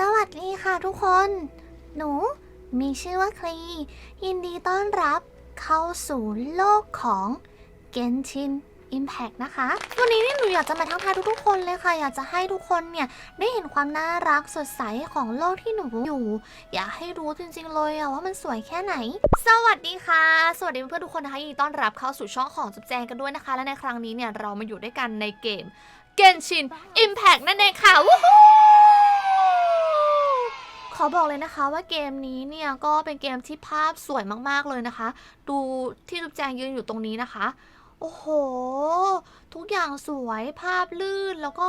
สวัสดีค่ะทุกคน หนู มีชื่อว่าคลี ยินดีต้อนรับเข้าสู่โลกของเกนชิน Impact นะคะ วันนี้เนี่ยหนูอยากจะมาทักทายทุกๆคนเลยค่ะ อยากจะให้ทุกคนเนี่ย ได้เห็นความน่ารักสดใสของโลกที่หนูอยู่ อยากให้รู้จริงๆเลยอะว่ามันสวยแค่ไหน สวัสดีค่ะ สวัสดีเพื่อนๆทุกคนนะคะยินดีต้อนรับเข้าสู่ช่องของจุ๊บแจงกันด้วยนะคะ และในครั้งนี้เนี่ยเรามาอยู่ด้วยกันในเกม Genshin Impact นั่นเองค่ะวู้ฮู้ ขอบอกเลยนะคะว่าเกมนี้เนี่ยก็เป็นเกมที่ภาพสวยมากๆเลยนะคะ ดูที่จุ๊บแจงยืนอยู่ตรงนี้นะคะ โอ้โห ทุกอย่างสวยภาพลื่นแล้วก็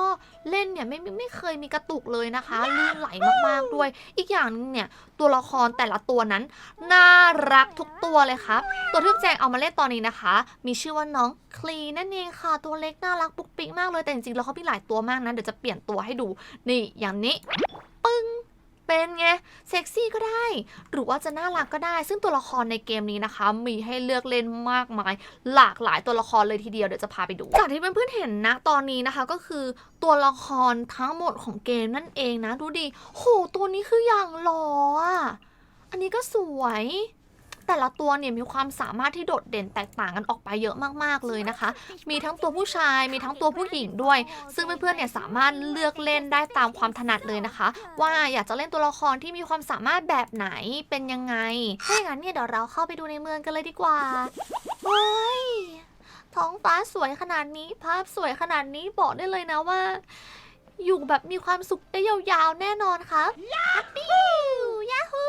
เล่นเนี่ยไม่ไม่ไม่เคยมีกระตุกเลยนะคะ ลื่นไหลมากๆด้วย อีกอย่างหนึงเนี่ยตัวละครแต่ละตัวนั้น น่ารักทุกตัวเลยครับตัวที่แจงเอามาเล่นตอนนี้นะคะ มีชื่อว่าน้องคลีนั่นเองค่ะตัวเล็กน่ารักปุ๊กปิ๊กมากเลยแต่จริงๆแล้วเขามีหลายตัวมากนะเดี๋ยวจะเปลี่ยนตัวให้ดูนี่อย่างนี้ปึ้ง เป็นไงเซ็กซี่ก็ได้ หรือว่าจะน่ารักก็ได้ ซึ่งตัวละครในเกมนี้นะคะ มีให้เลือกเล่นมากมาย หลากหลายตัวละครเลยทีเดียวเดี๋ยวจะพาไปดูจากที่เพื่อนๆเห็นนะตอนนี้นะคะก็คือตัวละครทั้งหมดของเกมนั่นเองนะ ดูดิโหตัวนี้คืออย่างหล่ออะอันนี้ก็สวย แต่ละตัวเนี่ยมีความสามารถที่โดดเด่นแตกต่างกันออกไปเยอะมากๆเลยนะคะ มีทั้งตัวผู้ชายมีทั้งตัวผู้หญิงด้วย ซึ่งเพื่อนๆเนี่ยสามารถเลือกเล่นได้ตามความถนัดเลยนะคะ ว่าอยากจะเล่นตัวละครที่มีความสามารถแบบไหนเป็นยังไงถ้าอย่างนั้นเนี่ยเดี๋ยวเราเข้าไปดูในเมืองกันเลยดีกว่าโอ้ยท้องฟ้าสวยขนาดนี้ภาพสวยขนาดนี้บอกได้เลยนะว่า อยู่แบบมีความสุขได้ยาวๆแน่นอนครับยาฮูยาฮู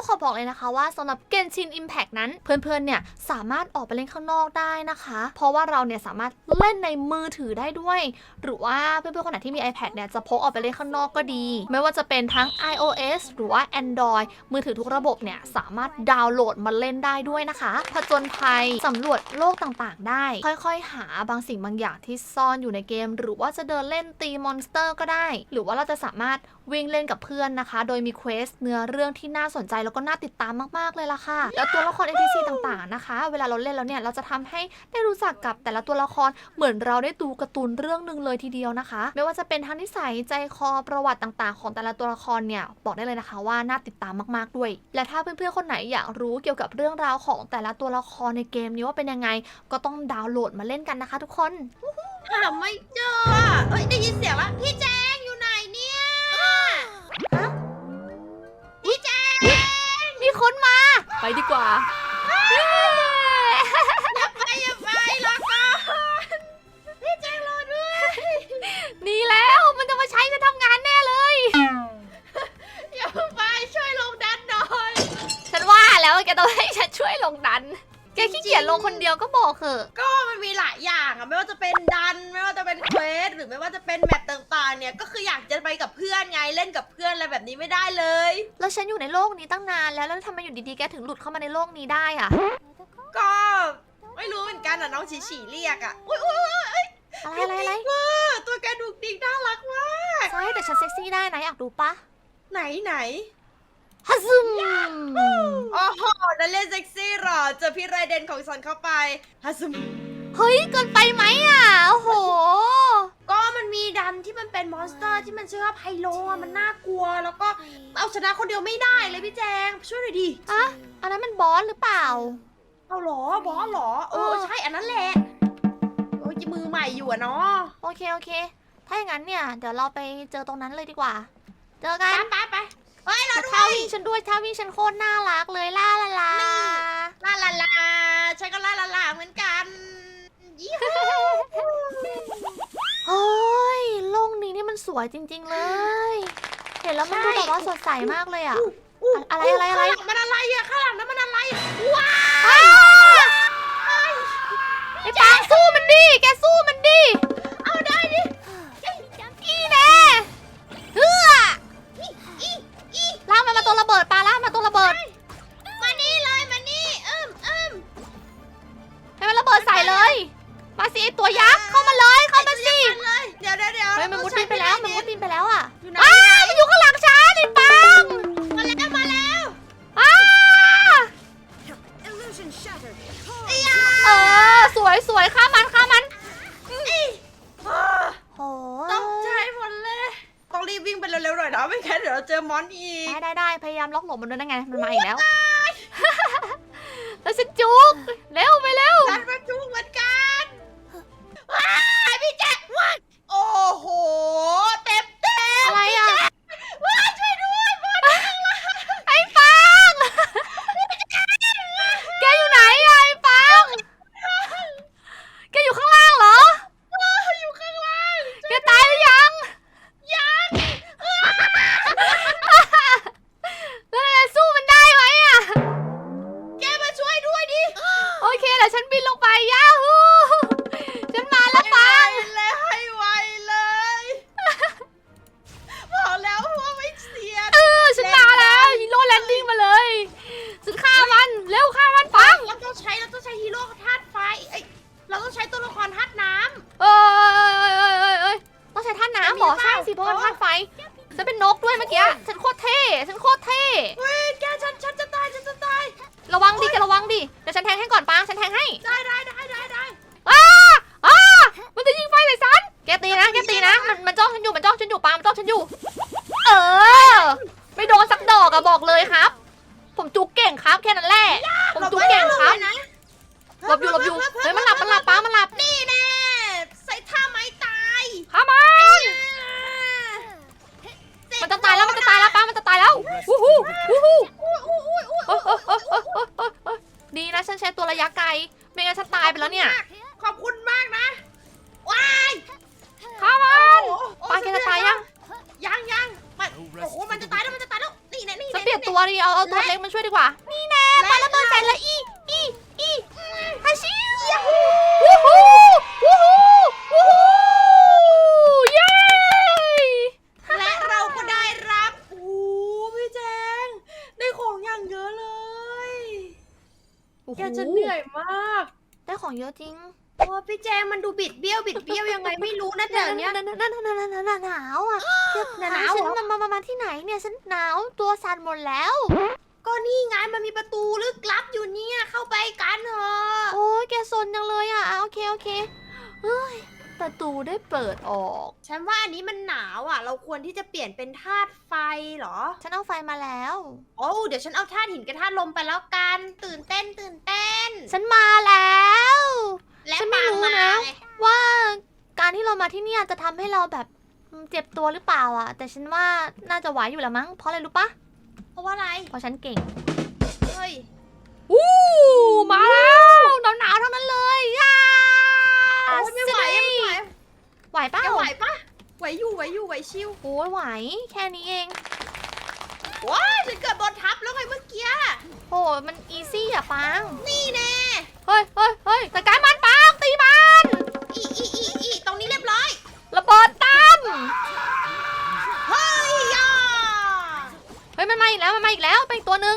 แล้วขอบอกเลยนะคะว่าสำหรับ Genshin Impact นั้น เพื่อนๆเนี่ยสามารถออกไปเล่นข้างนอกได้นะคะ เพราะว่าเราเนี่ยสามารถเล่นในมือถือได้ด้วย หรือว่าเพื่อนๆคนไหนที่มี iPad เนี่ยจะพกออกไปเล่นข้างนอกก็ดี ไม่ว่าจะเป็นทั้ง iOS หรือว่า Android มือถือทุกระบบเนี่ยสามารถดาวน์โหลดมาเล่นได้ด้วยนะคะผจญภัยสำรวจโลกต่างๆ ได้ ค่อยๆ หาบางสิ่งบางอย่างที่ซ่อนอยู่ในเกม หรือว่าจะเดินเล่นตีมอนสเตอร์ก็ได้ หรือว่าเราจะสามารถ วิ่งเล่นกับเพื่อนนะคะ โดยมีเควสเนื้อเรื่องที่น่าสนใจแล้วก็น่าติดตามมากๆเลยล่ะค่ะ แล้วตัวละคร NPC ต่างๆนะคะ เวลาเราเล่นแล้วเนี่ยเราจะทำให้ได้รู้จักกับแต่ละตัวละครเหมือนเราได้ดูการ์ตูนเรื่องหนึ่งเลยทีเดียวนะคะ ไม่ว่าจะเป็นทั้งนิสัยใจคอประวัติต่างๆ ของแต่ละตัวละครเนี่ยบอกได้เลยนะคะว่าน่าติดตามมากๆด้วย และถ้าเพื่อนๆคนไหนอยากรู้เกี่ยวกับเรื่องราวของแต่ละตัวละครในเกมนี้ว่าเป็นยังไง ก็ต้องดาวน์โหลดมาเล่นกันนะคะ ทุกคนหาไม่เจอเอ้ยได้ยินเสียงแล้วพี่แจ ไปดีกว่าอย่าไปอย่าไปรอก่อนพี่แจงรอด้วยนี่แล้วมันจะมาใช้ฉันทำงานแน่เลย อย่าเพิ่งไปช่วยลงดันหน่อยฉันว่าแล้วแกต้องให้ฉันช่วยลงดัน แกขี้เกียจลงคนเดียวก็บอกเถอะ ก็มันมีหลายอย่างอะไม่ว่าจะเป็นดัน ไม่ว่าจะเป็นเควสหรือไม่ว่าจะเป็นแมปต่างๆ เนี่ยก็คืออยากจะไปกับเพื่อนไงเล่นกับเพื่อนอะไรแบบนี้ไม่ได้เลย แล้วฉันอยู่ในโลกนี้ตั้งนานแล้วแล้วทำไมอยู่ดีๆแกถึงหลุดเข้ามาในโลกนี้ได้อะก็ไม่รู้เหมือนกันอะน้องฉีฉีเรียกอะอุ้ยอุ้ยอุ้ยอะไรอะไรอะไรว่าตัวแกดูดิกน่ารักมากใช่แต่ฉันเซ็กซี่ได้นะอยากดูปะไหนไหนฮัซึมโอ้โหนั่นเล่นเซ็กซี่เหรอเจอพี่ไรเดนของสันเข้าไปฮัสม เฮ้ยเกินไปไหมอะโอ้โห ก็มันมีดันที่มันเป็นมอนสเตอร์ที่มันชื่อว่าไพโลอะมันน่ากลัว แล้วก็เอาชนะคนเดียวไม่ได้เลยพี่แจงช่วยหน่อยดิอะอันนั้นมันบอสหรือเปล่า เอาเหรอบอสเหรอเอเอออใช่อันนั้นแหละโอ้ยมือใหม่อยู่อะเนาะโอเคโอเค ถ้าอย่างนั้นเนี่ยเดี๋ยวเราไปเจอตรงนั้นเลยดีกว่า เจอกัไปนไปไปเฮ้ยเราแต่ด้ท่าวยวิ่งฉันด้วยท่าวิ่งฉันโคตรน่ารักเลยล่าลาลา ลาลาลาฉันก็ลาลาลาเหมือนกัน ยี่ห้อเฮ้ยโลกนี้นี่มันสวยจริง ๆเลย เห็นแล้วมันดูแบบว่าสดใสมากเลยอะอู้อะไรอะไรอะไร ข้างหลังมันอะไรอะข้างหลังนั้นมันอะไรว้าอ้าวไอ้ปางสู้มันดิ แกสู้มันดิ เอาได้ดิอีแน่เฮืออีอีอีลากมันมาตัวระเบิดปลาลากมาตัวระเบิด มานี่เลยมานี่เอิ่มเอิ่มให้มันระเบิดใส่เลยมาสิ ไตัวยักษ์เข้ามาเลยเข้ามาสิเเดี๋ยวเดี๋ยวเดี๋ยวฮ้ยมันมุดดินไปแล้วมันมุดดินไปแล้วอะอยู่มันอยู่ข้างหลังฉันไอ้ปังมาแล้วมาแล้วอ้าเออสวยสวยข้ามันข้ามันโอ้ต้องใจหมดเลยต้องรีบวิ่งไปเร็วๆหน่อยนะไม่งั้นเดี๋ยวเราเจอมอนอีกได้ได้พยายามล็อกหลบมันด้วยนะไงมันมาอีกแล้ว เยอะจริงโอ้พี่แจงมันดูบิดเบี้ยวบิดเบี้ยวยังไงไม่รู้นะแต่เนี้ยนั่นนั่นนั่นนั่นนั่นหนาวอะหนาวเหรอฉันมามามาที่ไหนเนี่ยฉันหนาวตัวสั่นหมดแล้ว ก็นี่ไงมันมีประตูลึกลับอยู่เนี่ยเข้าไปกันเถอะโอ้ยแกซนจังเลยอะอะโอเคโอเคเฮ้ย ประตูได้เปิดออก ฉันว่าอันนี้มันหนาวอะ เราควรที่จะเปลี่ยนเป็นธาตุไฟเหรอ ฉันเอาไฟมาแล้ว โอ้เดี๋ยวฉันเอาธาตุหินกับธาตุลมไปแล้วกัน ตื่นเต้นตื่นเต้น ฉันมาแล้ว และฉันไม่ปางรู้มานะไงว่าการที่เรามาที่เนี่ยจะทำให้เราแบบอืมเจ็บตัวหรือเปล่าอะ แต่ฉันว่าน่าจะไหวอยู่แล้วมั้ง เพราะอะไรรู้ปะเพราะว่าอะไร เพราะฉันเก่ง เฮ้ยวู้มาแล้วหนาวๆทั้งนั้นเลยย่าโอ้ยไม่ไหวอะ ไม่ไหวไหวเปล่าแกไหวปะไหวอยู่ไหวอยู่ไหวชิวโอ้ยไหว แค่นี้เองว้ายฉันเกิดบนทับแล้วไงเมื่อกี้โอ้มันอีซี่อะปัง นี่แน่เฮ้ยเฮ้ยเฮ้ยจัดการมันปังตีมันอีอีอีอีตรงนี้เรียบร้อยระเบิดตั้มเฮ้ยย่าเฮ้ยมันมาอีกแล้วมันมาอีกแล้วเป็นอีกตัวหนึ่ง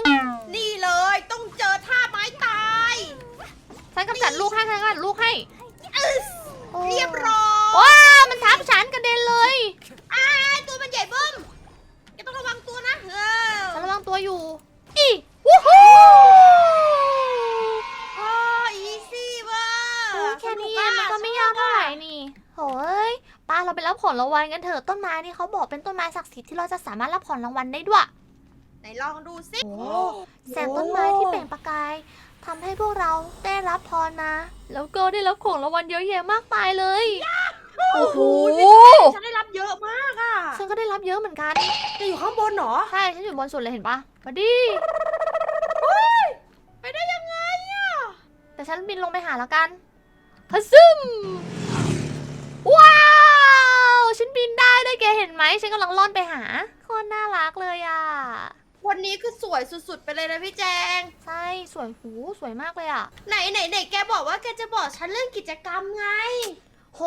นี่เลยต้องเจอท่าไม้ตายฉันกำจัดลูกให้ฉันกำจัดลูกให้อึ๊สโอ้เรียบร้อย ว้าวมันทับฉันกระเด็นเลยอ้ายตัวมันใหญ่เบิ้มแกต้องระวังตัวนะเออฉันระวังตัวอยู่ อีวู้ฮู้โอ้อีซี่เว้เออยแค่นี้เองมันก็ไม่ยากเท่าไหร่นี่โหยป้าเราไปรับของรางวัลกันเถอะต้นไม้นี่เขาบอกเป็นต้นไม้ศักดิ์สิทธิ์ที่เราจะสามารถรับของรางวัลได้ด้วย ไหนลองดูสิ โอ้ แสงต้นไม้ที่เปล่งประกายทำให้พวกเราได้รับพรมา แล้วก็ได้รับของรางวัลเยอะแยะมากมายเลย โอ้โหฉันได้รับเยอะมากอะฉันก็ได้รับเยอะเหมือนกันแกอยู่ข้างบนเหรอ ใช่ฉันอยู่บนสุดเลยเห็นปะมาดิไปได้ยังไงอะ แต่ฉันบินลงไปหาแล้วกันฮัซึมว้าว ฉันบินได้ด้วยแกเห็นไหมฉันกำลังล่อนไปหาโคตรน่ารักเลยอะ วันนี้คือสวยสุดๆ ไปเลยนะพี่แจง ใช่ สวยหูสวยมากเลยอะ ไหนไหนไหนแกบอกว่าแกจะบอกฉันเรื่องกิจกรรมไง โห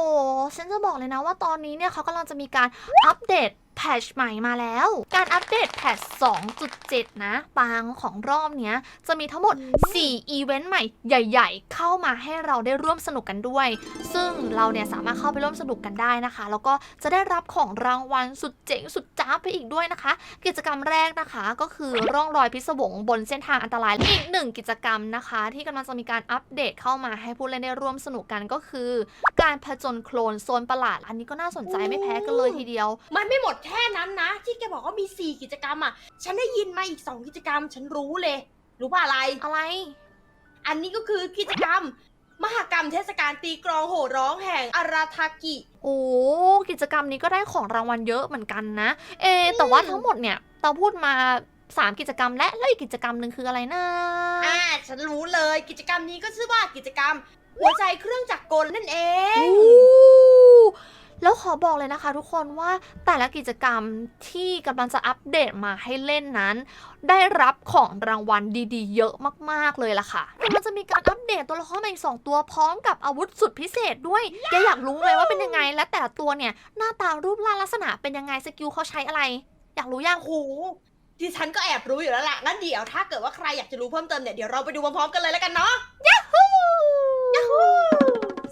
ฉันจะบอกเลยนะว่าตอนนี้เนี่ยเขากำลังจะมีการอัปเดต แพทชใหม่มาแล้ว การอัปเดตแพทช2.7 นะ ปางของรอบเนี้ย จะมีทั้งหมด 4 อีเวนต์ใหม่ใหญ่ ๆ เข้ามาให้เราได้ร่วมสนุกกันด้วย ซึ่งเราเนี่ยสามารถเข้าไปร่วมสนุกกันได้นะคะ แล้วก็จะได้รับของรางวัลสุดเจ๋งสุดจ้าบไปอีกด้วยนะคะ กิจกรรมแรกนะคะก็คือร่องรอยพิศวงบนเส้นทางอันตรายอีกหนึ่งกิจกรรมนะคะ ที่กำลังจะมีการอัปเดตเข้ามาให้ผู้เล่นได้ร่วมสนุกกันก็คือ การผจญโคลนโซนประหลาด อันนี้ก็น่าสนใจไม่แพ้กันเลยทีเดียว มันไม่หมดแค่นั้นนะ ที่แกบอกว่ามี 4 กิจกรรมอะ ฉันได้ยินมาอีก 2 กิจกรรม ฉันรู้เลย รู้ป่ะอะไร อะไร อันนี้ก็คือกิจกรรม มหกรรมเทศกาลตีกลองโห่ร้องแห่งอาราทากิ โอ้กิจกรรมนี้ก็ได้ของรางวัลเยอะเหมือนกันนะ เอะแต่ว่าทั้งหมดเนี่ยเราพูดมา3กิจกรรมและแล้วอีกกิจกรรมหนึ่งคืออะไรนะ อ่า ฉันรู้เลย กิจกรรมนี้ก็ชื่อว่ากิจกรรม หัวใจเครื่องจักรกลนั่นเองอู้ แล้วขอบอกเลยนะคะทุกคนว่าแต่ละกิจกรรมที่กำลังจะอัปเดตมาให้เล่นนั้น ได้รับของรางวัลดีๆ เยอะมากๆเลยล่ะค่ะแต่มันจะมีการอัปเดตตัวละครใหม่อีกสองตัวพร้อมกับอาวุธสุดพิเศษด้วยแกอยากรู้ไหมว่าเป็นยังไง และแต่ละตัวเนี่ยหน้าตารูปร่างลักษณะเป็นยังไงสกิลเขาใช้อะไร อยากรู้ยังโอ้โหดิฉันก็แอบรู้อยู่แล้วแหละงั้นเดี๋ยวถ้าเกิดว่าใครอยากจะรู้เพิ่มเติมเนี่ยเดี๋ยวเราไปดูพร้อมๆกันเลยแล้วกันเนาะ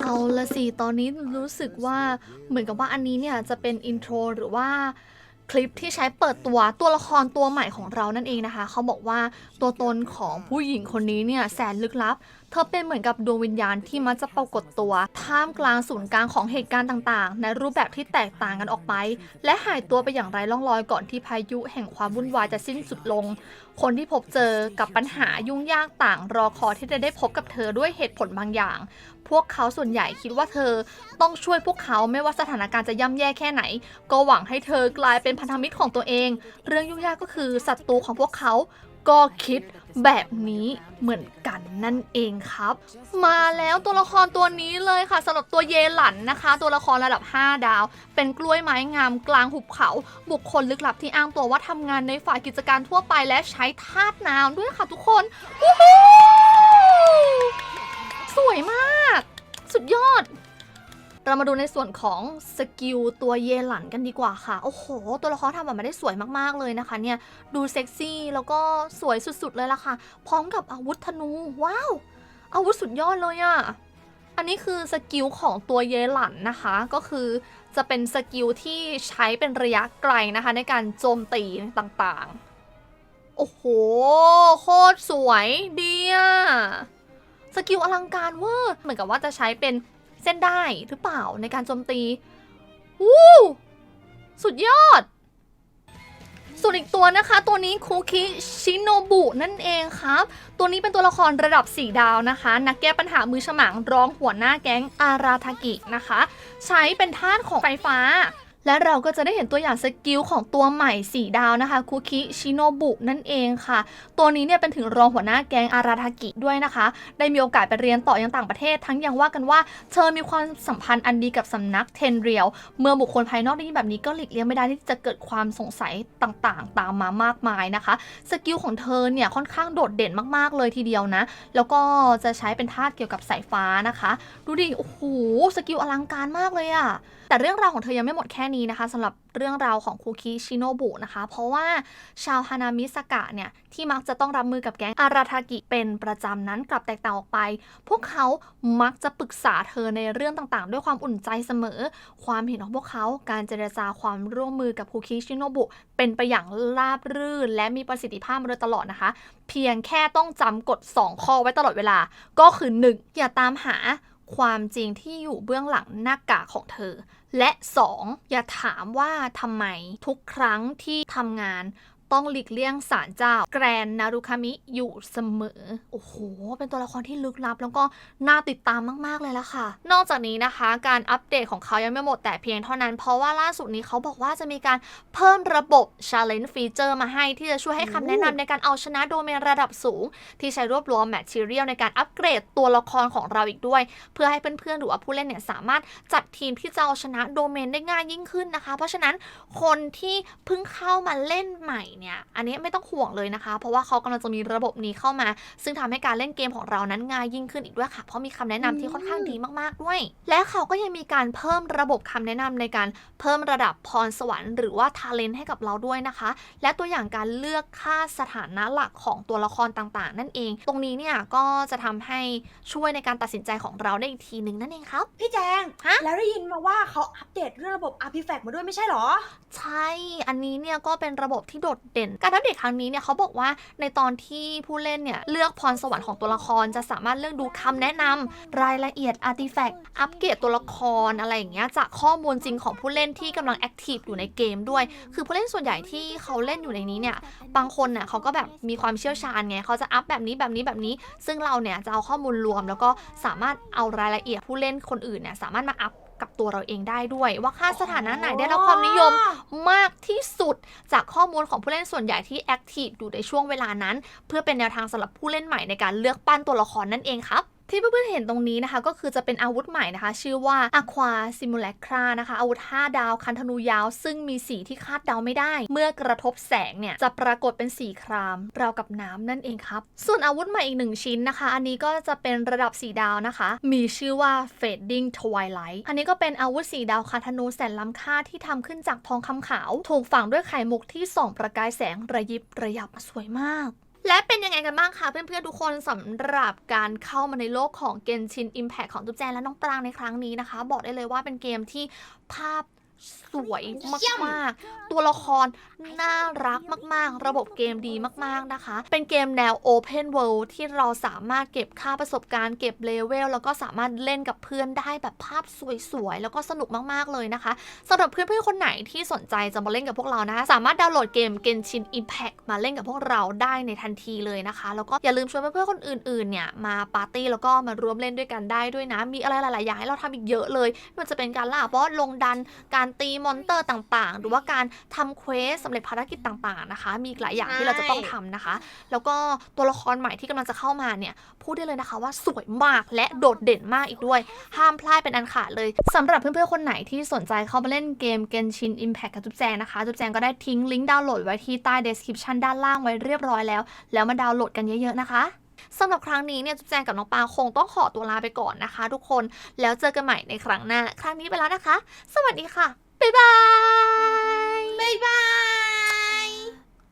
เอาละสิ ตอนนี้รู้สึกว่าเหมือนกับว่าอันนี้เนี่ยจะเป็นอินโทรหรือว่าคลิปที่ใช้เปิดตัวตัวละครตัวใหม่ของเรานั่นเองนะคะ เขาบอกว่าตัวตนของผู้หญิงคนนี้เนี่ยแสนลึกลับ เธอเป็นเหมือนกับดวงวิญญาณที่มักจะปรากฏตัว ท่ามกลางศูนย์กลางของเหตุการณ์ต่างๆ ในรูปแบบที่แตกต่างกันออกไป และหายตัวไปอย่างไรล่องลอยก่อนที่พายุแห่งความวุ่นวายจะสิ้นสุดลง คนที่พบเจอกับปัญหายุ่งยากต่าง รอคอยที่จะได้พบกับเธอด้วยเหตุผลบางอย่าง พวกเขาส่วนใหญ่คิดว่าเธอต้องช่วยพวกเขาไม่ว่าสถานการณ์จะย่ำแย่แค่ไหน ก็หวังให้เธอกลายเป็นพันธมิตรของตัวเอง เรื่องยุ่งยากก็คือศัตรูของพวกเขาก็คิด แบบนี้เหมือนกันนั่นเองครับ มาแล้วตัวละครตัวนี้เลยค่ะสำหรับตัวเยหลันนะคะ ตัวละครระดับ 5 ดาว เป็นกล้วยไม้งามกลางหุบเขา บุคคลลึกลับที่อ้างตัวว่าทำงานในฝ่ายกิจการทั่วไปและใช้ธาตุน้ำด้วยค่ะทุกคนสวยมาก สุดยอด เรามาดูในส่วนของสกิลตัวเยหลันกันดีกว่าค่ะ โอ้โห ตัวละครทำออกมาได้สวยมากๆเลยนะคะเนี่ย ดูเซ็กซี่แล้วก็สวยสุดๆเลยล่ะค่ะ พร้อมกับอาวุธธนู ว้าว อาวุธสุดยอดเลยอะ่ะ อันนี้คือสกิลของตัวเยหลันนะคะ ก็คือจะเป็นสกิลที่ใช้เป็นระยะไกลนะคะ ในการโจมตีต่างๆ โอ้โห โคตรสวยดีอะสกิลอลังการเวอร์ เหมือนกับว่าจะใช้เป็น เส้นได้หรือเปล่าในการโจมตีวู้สุดยอด ส่วนอีกตัวนะคะ ตัวนี้คุคิชิโนบุนั่นเองครับ ตัวนี้เป็นตัวละครระดับ 4 ดาวนะคะ นักแก้ปัญหามือฉมังร้องหัวหน้าแก๊งอาราทากินะคะ ใช้เป็นธาตุของไฟฟ้า และเราก็จะได้เห็นตัวอย่างสกิลของตัวใหม่ 4 ดาวนะคะคุคิชิโนบุนั่นเองค่ะ ตัวนี้เนี่ยเป็นถึงรองหัวหน้าแก๊งอาราทากิด้วยนะคะ ได้มีโอกาสไปเรียนต่อยังต่างประเทศ ทั้งยังว่ากันว่าเธอมีความสัมพันธ์อันดีกับสำนักเทนเรียลเมื่อบุคคลภายนอกได้ยินแบบนี้ก็หลีกเลี่ยงไม่ได้ที่จะเกิดความสงสัยต่างๆ ตามมามากมายนะคะสกิลของเธอเนี่ยค่อนข้างโดดเด่นมากๆเลยทีเดียวนะ แล้วก็จะใช้เป็นธาตุเกี่ยวกับสายฟ้านะคะ ดูดิโอ้โหสกิลอลังการมากเลยอะแต่เรื่องราวของเธอยังไม่หมดแค่นี้นะคะสำหรับเรื่องราวของคุคิชิโนบุนะคะ เพราะว่าชาวฮานามิสกะเนี่ย ที่มักจะต้องรับมือกับแก๊งอาราทากิเป็นประจำนั้นกลับแตกต่างออกไป พวกเขามักจะปรึกษาเธอในเรื่องต่างๆ ด้วยความอุ่นใจเสมอ ความเห็นของพวกเขาการเจรจาความร่วมมือกับคุคิชิโนบุเป็นไปอย่างราบรื่น และมีประสิทธิภาพมาโดยตลอดนะคะ เพียงแค่ต้องจำกฎ2ข้อไว้ตลอดเวลาก็คือ 1. อย่าตามหา ความจริงที่อยู่เบื้องหลังหน้ากากของเธอ และ 2. อย่าถามว่าทำไมทุกครั้งที่ทำงาน ต้องหลีกเลี่ยงสารเจ้า แกรนนารุคามิอยู่เสมอ โอ้โห เป็นตัวละครที่ลึกลับ แล้วก็น่าติดตามมาก ๆ เลยละค่ะ นอกจากนี้นะคะ การอัปเดตของเขายังไม่หมดแต่เพียงเท่านั้น เพราะว่าล่าสุดนี้เขาบอกว่าจะมีการเพิ่มระบบ Challenge Feature มาให้ที่จะช่วยให้คำแนะนำในการเอาชนะโดเมนระดับสูง ที่ใช้รวบรวม Material ในการอัปเกรดตัวละครของเราอีกด้วย เพื่อให้เพื่อนๆหรือว่าผู้เล่นเนี่ยสามารถจัดทีมที่จะเอาชนะโดเมนได้ง่ายยิ่งขึ้นนะคะ เพราะฉะนั้นคนที่เพิ่งเข้ามาเล่นใหม่เนี่ยอันนี้ไม่ต้องห่วงเลยนะคะ เพราะว่าเขากำลังจะมีระบบนี้เข้ามา ซึ่งทำให้การเล่นเกมของเรานั้นง่ายยิ่งขึ้นอีกด้วยค่ะ เพราะมีคำแนะนำที่ค่อนข้างดีมากๆด้วย และเขาก็ยังมีการเพิ่มระบบคำแนะนำในการเพิ่มระดับพรสวรรค์หรือว่าทาเลนต์ให้กับเราด้วยนะคะ และตัวอย่างการเลือกค่าสถานะหลักของตัวละครต่างๆ นั่นเอง ตรงนี้เนี่ยก็จะทำให้ช่วยในการตัดสินใจของเราได้อีกทีหนึ่งนั่นเองครับพี่แจงฮะแล้วได้ยินมาว่าเขาอัปเดตเรื่องระบบ Artifact มาด้วยไม่ใช่เหรอ ใช่ อันนี้เนี่ยก็เป็นระบบที่โดดเด่น การอัปเดตครั้งนี้เนี่ยเขาบอกว่าในตอนที่ผู้เล่นเนี่ยเลือกพรสวรรค์ของตัวละครจะสามารถเลือกดูคำแนะนำรายละเอียดอาร์ติแฟกต์อัปเกรดตัวละครอะไรอย่างเงี้ยจากข้อมูลจริงของผู้เล่นที่กำลังแอคทีฟอยู่ในเกมด้วย คือผู้เล่นส่วนใหญ่ที่เขาเล่นอยู่ในนี้เนี่ยบางคนเนี่ยเขาก็แบบมีความเชี่ยวชาญไงเขาจะอัพแบบนี้แบบนี้แบบนี้ ซึ่งเราเนี่ยจะเอาข้อมูลรวม แล้วก็สามารถเอารายละเอียดผู้เล่นคนอื่นเนี่ยสามารถมาอัพ กับตัวเราเองได้ด้วย ว่าค่าสถานะไหนได้รับความนิยมมากที่สุด จากข้อมูลของผู้เล่นส่วนใหญ่ที่แอคทีฟอยู่ในช่วงเวลานั้น เพื่อเป็นแนวทางสำหรับผู้เล่นใหม่ในการเลือกปั้นตัวละครนั่นเองครับ ที่เพื่อนๆเห็นตรงนี้นะคะ ก็คือจะเป็นอาวุธใหม่นะคะ ชื่อว่า Aqua Simulacra นะคะ อาวุธ 5 ดาวคันธนูยาว ซึ่งมีสีที่คาดเดาไม่ได้ เมื่อกระทบแสงเนี่ย จะปรากฏเป็นสีครามราวกับน้ำนั่นเองครับ ส่วนอาวุธใหม่อีกหนึ่งชิ้นนะคะ อันนี้ก็จะเป็นระดับสีดาวนะคะ มีชื่อว่า Fading Twilight อันนี้ก็เป็นอาวุธสีดาวคันธนูแสนล้ำค่าที่ทำขึ้นจากทองคำขาว ถูกฝังด้วยไข่มุกที่ส่องประกายแสงระยิบระยับสวยมาก และเป็นยังไงกันบ้างคะเพื่อนๆทุกคนสำหรับการเข้ามาในโลกของเกนชิน Impact ของตุ๊กแจนและน้องปรางในครั้งนี้นะคะ บอกได้เลยว่าเป็นเกมที่ภาพ สวยมากๆ ตัวละครน่ารักมากๆ ระบบเกมดีมากๆนะคะ เป็นเกมแนว Open World ที่เราสามารถเก็บค่าประสบการณ์เก็บเลเวล แล้วก็สามารถเล่นกับเพื่อนได้แบบภาพสวยๆ แล้วก็สนุกมากๆเลยนะคะสำหรับเพื่อนๆ คนไหนที่สนใจจะมาเล่นกับพวกเรานะคะ สามารถดาวน์โหลดเกม Genshin Impact มาเล่นกับพวกเราได้ในทันทีเลยนะคะ แล้วก็อย่าลืมชวนเพื่อนๆ คนอื่นๆ เนี่ยมาปาร์ตี้แล้วก็มาร่วมเล่นด้วยกันได้ด้วยนะ มีอะไรหลายๆอย่างให้เราทำอีกเยอะเลยไม่ว่าจะเป็นการล่าบอสลงดันการตีมอนเตอร์ต่างๆ หรือว่าการทำเควสสำเร็จภารกิจต่างๆนะคะ มีอีกหลายอย่างที่เราจะต้องทำนะคะ แล้วก็ตัวละครใหม่ที่กำลังจะเข้ามาเนี่ยพูดได้เลยนะคะว่าสวยมากและโดดเด่นมากอีกด้วย ห้ามพลาดเป็นอันขาดเลยสำหรับเพื่อนๆคนไหนที่สนใจเข้ามาเล่นเกม Genshin Impact กับจุ๊บแจงนะคะจุ๊บแจงก็ได้ทิ้งลิงก์ดาวน์โหลดไว้ที่ใต้ description ด้านล่างไว้เรียบร้อยแล้ว แล้วมาดาวน์โหลดกันเยอะๆนะคะ สำหรับครั้งนี้เนี่ยจุ๊บแจงกับน้องปาคงต้องขอตัวลาไปก่อนนะคะ ทุกคนแล้วเจอกันใหม่ในครั้งหน้า ครั้งนี้ไปแล้วนะคะ สวัสดีค่ะ บ๊ายบาย บ๊ายบาย